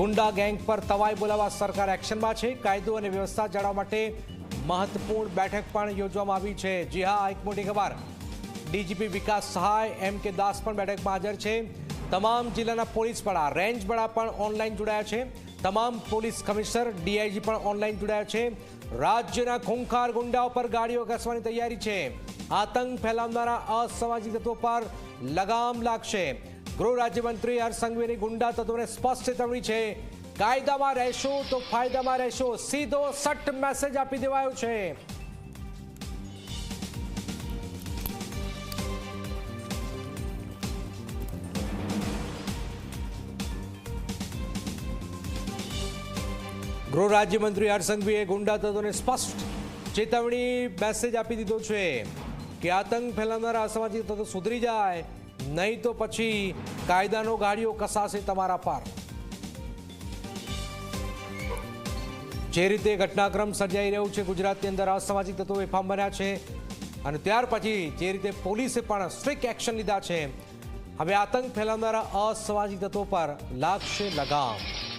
ગુંડા ગેંગ પર તવાઈ બોલાવવા સરકાર એક્શનમાં છે. કાયદો અને વ્યવસ્થા જાળવવા માટે મહત્વપૂર્ણ બેઠક પણ યોજવામાં આવી છે. જી હા એક મોટી ખબર. ડીજીપી વિકાસ સહાય, એમ કે દાસ પણ બેઠકમાં હાજર છે. તમામ જિલ્લાના પોલીસ વડા, રેન્જ વડા પણ ઓનલાઈન જોડાયા છે. તમામ પોલીસ કમિશનર, ડીઆઈજી પણ ઓનલાઈન જોડાયા છે. રાજ્યના ખૂંખાર ગુંડાઓ પર ગાડીઓ ઘસવાની તૈયારી છે. આતંક ફેલાવનારા અસામાજિક તત્વો પર લગામ લાગશે. ગૃહ રાજ્યમંત્રી હર્ષસંઘવીની ગુંડા તત્વોને સ્પષ્ટ ચેતવણી છે. કાયદામાં રહેશો તો ફાયદામાં રહેશો. સીધો સટ મેસેજ આપી દેવાયો છે. ગૃહ રાજ્યમંત્રી હરસંઘવીએ ગુંડા તત્વોને સ્પષ્ટ ચેતવણી મેસેજ આપી દીધો છે કે આતંક ફેલાવનારા અસામાજિક તત્વો સુધરી જાય. નહીં તો પછી કાયદાનો ગાડીઓ કસાશે તમારા પર. જે રીતે ઘટનાક્રમ સર્જાઈ રહ્યું છે ગુજરાતની અંદર, અસામાજિક તત્વો બેફામ બન્યા છે. અને ત્યાર પછી જે રીતે પોલીસે પણ સ્ટ્રિક્ટ એક્શન લીધા છે. હવે આતંક ફેલાવનારા અસામાજિક તત્વો પર લાગશે લગામ.